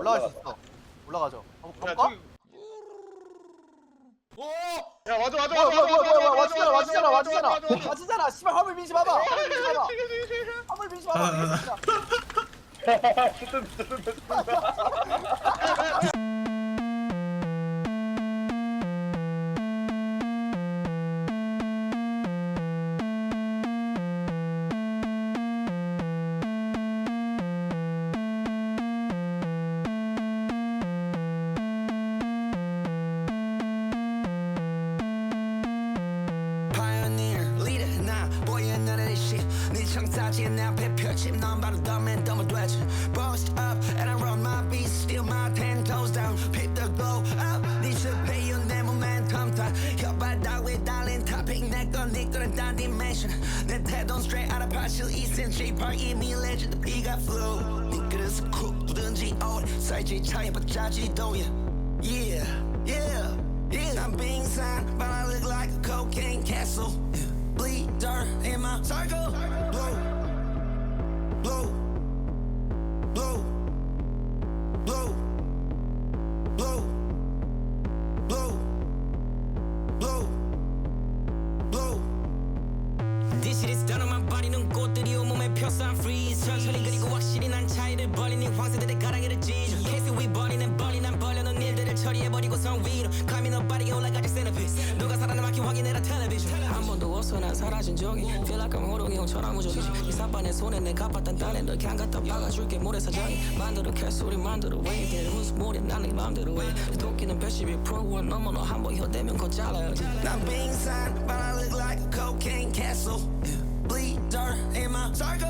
올라갈 수 있어. 올라가죠. 한번 야 가볼까? 저기 오! 야 와줘 와줘 뭐야 와줘 뭐야 뭐야 뭐야 와줘 와주잖아 와주잖아 와줘, 와주잖아 와줘, 와줘. 와주잖아 씨발 화물 민지 봐봐 화물 민지 봐봐. 화물 민지 봐봐 청사지에 내 앞에 펼침 넌 바로 the man 더머 되지 Bossed up and I run my beats Still my ten toes down Pick the glow up 네 실패요 내 momentum 다 혓바닥 위에 달린 topic 내건 네 거는 딴 dimension 내 태도는 straight out of partial east and J Park 이미 legend the got flow 네 그래서 쿡 누든지 old 사이즈 차이 받자지도 yeah Yeah, yeah, yeah. I'm being signed, but I look like a cocaine castle. Yeah. Bleed dirt in my circle. Blow, blow, blow, blow, blow, blow, blow. This shit is done on my body 눈꽃들이 온몸에 펴서 I'm freeze 천천히 그리고 확실히 난 차이를 벌리니 황새들의 성 위로. Climbing up 빠르게 올라가지 centerpiece 누가 살아남았기 확인해라 텔레비전 한 번도 없어 난 사라진 적이. Feel like I'm 호롱이 형처럼 무적이지 이 사반의 손에 내 갚았던 딸에 널 그냥 갖다 박아줄게 모래사장이. 만들어 개소리 만들어 wave 내 모래 난네 맘대로 해. 도끼는 112%원 넘어 너 한번 혀대면 곧 잘라야지. 난 being signed but I look like a cocaine castle. Yeah. Bleed dirt in my circle